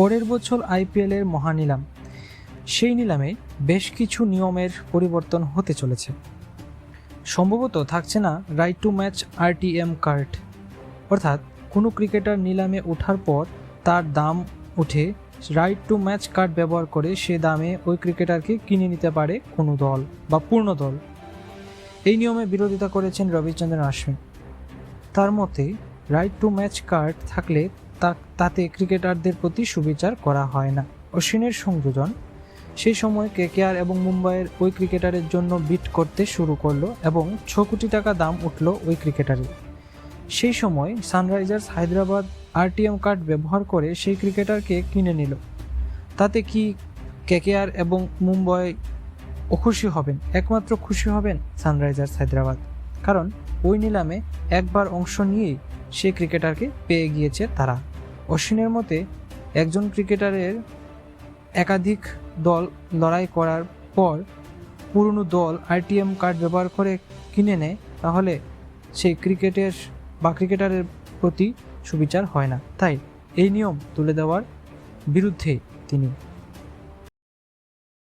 পরের বছর আইপিএলের মহানিলাম সেই নিলামে বেশ কিছু নিয়মের পরিবর্তন হতে চলেছে। সম্ভবত থাকছে না right to match RTM card অর্থাৎ কোনো ক্রিকেটার নিলামে ওঠার পর তার দাম উঠে রাইট টু ম্যাচ কার্ড ব্যবহার করে সে দামে ওই ক্রিকেটারকে কিনে নিতে পারে কোনো দল বা পূর্ণ দল। এই নিয়মে বিরোধিতা করেছেন রবিচন্দ্রন অশ্বিন তার মতে রাইট টু ম্যাচ কার্ড থাকলে তাতে ক্রিকেটারদের প্রতি সুবিচার করা হয় না। অশ্বিনের সংযোজন। সেই সময় কেকেআর এবং মুম্বাইয়ের ওই ক্রিকেটারের জন্য বিট করতে শুরু করল এবং ছ কোটি টাকা দাম উঠল ওই ক্রিকেটারের। সেই সময় সানরাইজার্স হায়দ্রাবাদ আরটিএম কার্ড ব্যবহার করে সেই ক্রিকেটারকে কিনে নিল। তাতে কি কেকেআর এবং মুম্বাই অখুশি হবেন? একমাত্র খুশি হবেন সানরাইজার্স হায়দ্রাবাদ। কারণ ওই নিলামে একবার অংশ নিয়েই সেই ক্রিকেটারকে পেয়ে গিয়েছে তারা। অশ্বিনের মতে, একজন ক্রিকেটারের একাধিক দল লড়াই করার পর পুরনো দল আরটিএম কার্ড ব্যবহার করে কিনে নেয়, তাহলে সেই ক্রিকেটের বা ক্রিকেটারের প্রতি সুবিচার হয় না। তাই এই নিয়ম তুলে দেওয়ার বিরুদ্ধে তিনি